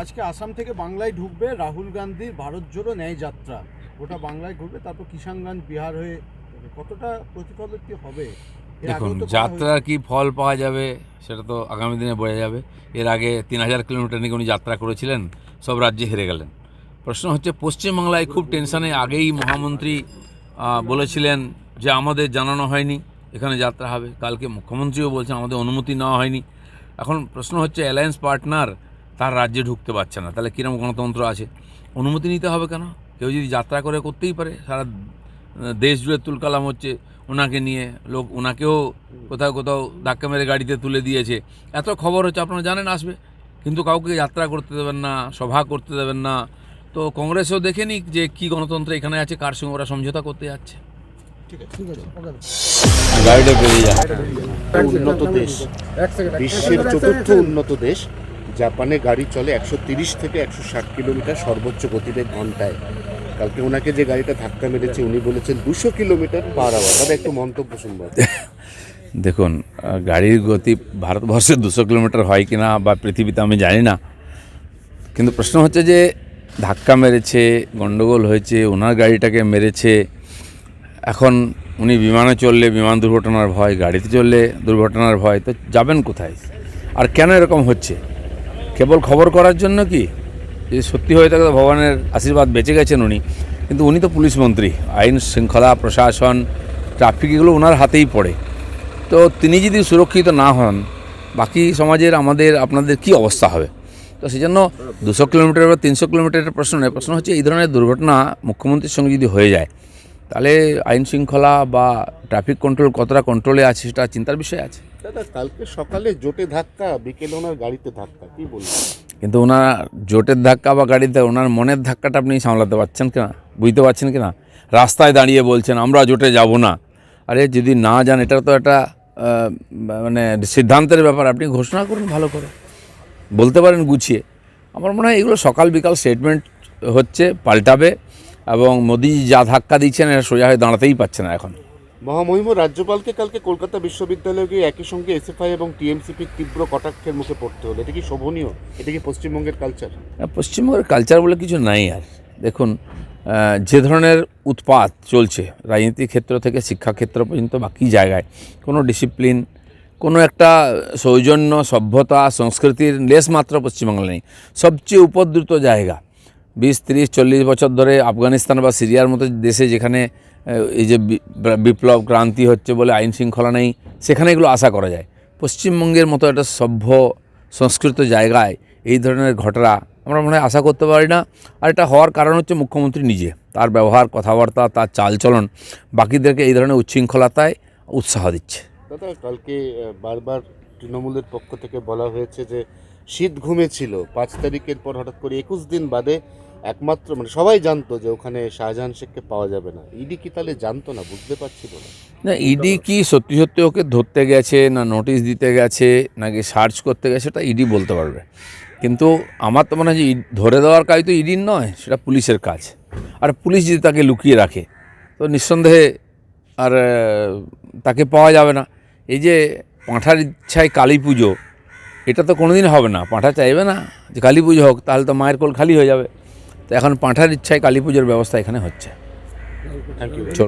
আজকে আসাম থেকে বাংলায় ঢুকবে রাহুল গান্ধীর ভারত জোড়ো ন্যায় যাত্রা। ওটা বাংলায় ঘুরবে তারপর কিষানগঞ্জ বিহার হয়ে কতটা প্রতিফলিত হবে? দেখুন যাত্রার কি ফল পাওয়া যাবে সেটা তো আগামী দিনে বোঝা যাবে। এর আগে তিন হাজার কিলোমিটার নিয়ে উনি যাত্রা করেছিলেন সব রাজ্যে হেরে গেলেন। প্রশ্ন হচ্ছে পশ্চিমবাংলায় খুব টেনশনে আগেই মহামন্ত্রী বলেছিলেন যে আমাদের জানানো হয়নি এখানে যাত্রা হবে। কালকে মুখ্যমন্ত্রীও বলছেন আমাদের অনুমতি নেওয়া হয়নি। এখন প্রশ্ন হচ্ছে অ্যালায়েন্স পার্টনার তার রাজ্যে ঢুকতে পারছে না। তাহলে কীরকম গণতন্ত্র আছে? অনুমতি নিতে হবে কেন? কেউ যদি যাত্রা করে করতেই পারে। সারা দেশ জুড়ে তুলকালাম হচ্ছে ওনাকে নিয়ে। লোক ওনাকেও কোথাও কোথাও ধাক্কা মেরে গাড়িতে তুলে দিয়েছে। এত খবর হচ্ছে আপনারা জানেন আসবে। কিন্তু কাউকে যাত্রা করতে দেবেন না সভা করতে দেবেন না। তো কংগ্রেসও দেখে নিক যে কি গণতন্ত্র এখানে আছে কার সঙ্গে ওরা সমঝোতা করতে যাচ্ছে। গাড়িটা বেরিয়ে যাচ্ছে উন্নত দেশ। বিশ্বের চতুর্থ উন্নত দেশ। জাপানে গাড়ি চলে একশো তিরিশ থেকে একশো ষাট কিলোমিটার সর্বোচ্চ গতিবেগ ঘন্টায়। কালকে ওনাকে যে গাড়িটা ধাক্কা মেরেছে, উনি বলেছেন দুশো কিলোমিটার পার আওয়ার। দাদা একটু মন্তব্য শুনব। দেখুন গাড়ির গতি ভারতবর্ষে দুশো কিলোমিটার হয় কি না বা পৃথিবীতে আমি জানি না। কিন্তু প্রশ্ন হচ্ছে যে, ধাক্কা মেরেছে, গন্ডগোল হয়েছে, ওনার গাড়িটাকে মেরেছে, এখন উনি বিমানে চললে বিমান দুর্ঘটনার ভয়, গাড়িতে চললে দুর্ঘটনার ভয়, তো যাবেন কোথায়? আর কেন এরকম হচ্ছে? কেবল খবর করার জন্য কি? যদি সত্যি হয়ে থাকে তো ভগবানের আশীর্বাদ বেঁচে গেছেন উনি। কিন্তু উনি তো পুলিশ মন্ত্রী, আইন শৃঙ্খলা, প্রশাসন ট্রাফিক এগুলো ওনার হাতেই পড়ে। তো তিনি যদি সুরক্ষিত না হন, বাকি সমাজের আমাদের, আপনাদের কি অবস্থা হবে? তো সেই জন্য দুশো কিলোমিটার বা তিনশো কিলোমিটারের প্রশ্ন নয়, প্রশ্ন হচ্ছে এই ধরনের দুর্ঘটনা মুখ্যমন্ত্রীর সঙ্গে যদি হয়ে যায় তাহলে আইন শৃঙ্খলা বা ট্রাফিক কন্ট্রোল কতটা কন্ট্রোলে আছে সেটা চিন্তার বিষয় আছে। দাদা কালকে সকালে জোটে ধাক্কা বিকেলে ওনার গাড়িতে ধাক্কা কি বলবেন? কিন্তু ওনার জোটের ধাক্কা বা গাড়িতে ওনার মনের ধাক্কাটা আপনি সামলাতে পারছেন কিনা? বুঝতে পারছেন কিনা? রাস্তায় দাঁড়িয়ে বলছেন আমরা জোটে যাব না। আরে যদি না যান এটা তো একটা মানে সিদ্ধান্তের ব্যাপার। আপনি ঘোষণা করুন ভালো করে। বলতে পারেন গুছিয়ে। আমার মনে হয় এগুলো সকাল বিকাল স্টেটমেন্ট হচ্ছে পাল্টাবে। এবং মোদি যা ধাক্কা দিচ্ছেন এটা সোজা হয়ে দাঁড়াতেই পারছে না এখন। মহামহিম রাজ্যপালকে কালকে কলকাতা বিশ্ববিদ্যালয়ে গিয়ে একই সঙ্গে এসএফআই এবং টিএমসিপির তীব্র কটাক্ষের মুখে পড়তে হলো। এটা কি শোভনীয়? এটা কি পশ্চিমবঙ্গের কালচার পশ্চিমবঙ্গের কালচার বলে কিছু নাই আর। দেখুন যে ধরনের উৎপাত চলছে রাজনীতি ক্ষেত্র থেকে শিক্ষাক্ষেত্র পর্যন্ত বাকি জায়গায় কোনো ডিসিপ্লিন কোনো একটা সৌজন্য সভ্যতা সংস্কৃতির লেশ মাত্র পশ্চিমবাংলা নেই। সবচেয়ে উপদ্রুত জায়গা বিশ, তিরিশ, চল্লিশ বছর ধরে আফগানিস্তান বা সিরিয়ার মতো দেশে যেখানে এই যে বিপ্লব, ক্রান্তি হচ্ছে বলে আইন শৃঙ্খলা নেই, সেখানে এগুলো আশা করা যায়। পশ্চিমবঙ্গের মতো একটা সভ্য, সংস্কৃত জায়গায় এই ধরনের ঘটনা আমরা মনে হয় আশা করতে পারি না। আর এটা হওয়ার কারণ হচ্ছে মুখ্যমন্ত্রী নিজে, তার ব্যবহার, কথাবার্তা, তার চালচলন, বাকিদেরকে এই ধরনের উচ্ছৃঙ্খলতায় উৎসাহ দিচ্ছে। দাদা, কালকে বারবার তৃণমূলের পক্ষ থেকে বলা হয়েছে যে শীত ঘুমেছিল। পাঁচ তারিখের পর হঠাৎ করে একুশ দিন বাদে একমাত্র মানে সবাই জানতো যে ওখানে শাহজাহান শেখকে পাওয়া যাবে না। ইডি কি তাহলে জানতো না? বুঝতে পারছিল না না, ইডি কি সত্যি সত্যি ওকে ধরতে গেছে না নোটিশ দিতে গেছে নাকি সার্চ করতে গেছে সেটা ইডি বলতে পারবে। কিন্তু আমার তো মনে হয় যে ধরে দেওয়ার কাজ তো ইডির নয়, সেটা পুলিশের কাজ। আর পুলিশ যদি তাকে লুকিয়ে রাখে, তো নিঃসন্দেহে আর তাকে পাওয়া যাবে না। এই যে পাঁঠার ইচ্ছায় কালী পুজো এটা তো কোনোদিন হবে না। পাঁঠা চাইবে না যে কালী পুজো হোক তাহলে তো মায়ের কোল খালি হয়ে যাবে। তো এখন পাঁঠার ইচ্ছায় কালী পুজোর ব্যবস্থা এখানে হচ্ছে।